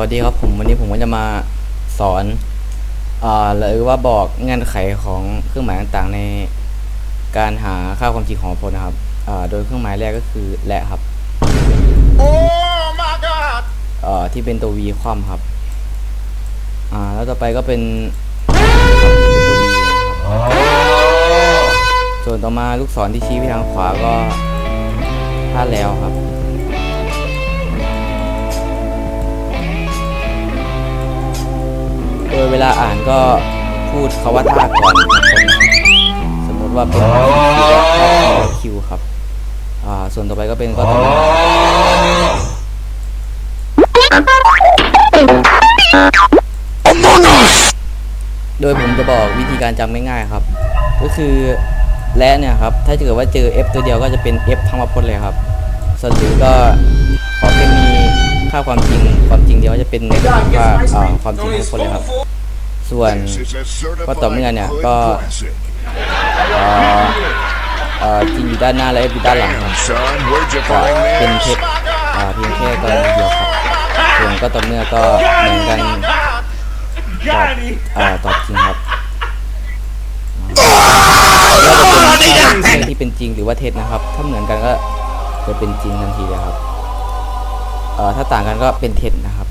วัสดีครับผมวันนี้ผมก็จะมาสอนอ่าหรือว่าบอกเงื่อนไขของเครื่องหมายต่างๆ ในการหาค่าความจริงของพลนะครับอ่าโดยเครื่องหมายแรกก็คือและครับ Oh my god! เอ่อที่เป็นตัว v คว่ำครับอ่าแล้วต่อไปก็เป็นครับเป็นตัว v นะครับส่วนต่อมาลูกศรที่ชี้ไปทางขวาก็ถ้าแล้วครับ วลาอ่านก็พูดคาว่าท่าก่อนครับผมสมมติว่าเป็นคิวครับ อ่า ส่วนต่อไปก็เป็นก็ต่อมาโดยผมจะบอกวิธีการจำง่ายๆครับ ก็คือและเนี่ยครับ ถ้าเกิดว่าเจอ f ตัวเดียวก็จะเป็น f ทั้งมาพจน์เลยครับส่วนหรือก็ขอแค่มีค่าความจริงความจริงเดียวจะเป็นค่าอ่าความจริงทั้งหมดเลยครับ ส่วนก็ต่อเมื่อเนี่ยก็เอ่อจริงอยู่ด้านหน้าและ f อยู่ด้านหลังครับก็เป็นเท็จเพียงแค่กรณีเดียวครับส่วนก็ต่อเมื่อก็เหมือนกันตอบอ่าตอบจริงครับแล้วจะเป็นเรื่องที่เป็นจริงหรือว่าเท็จนะครับ ถ้าเหมือนกันก็จะเป็นจริงทันทีเลยครับเอ่อถ้าต่างกันก็เป็นเท็จนะครับ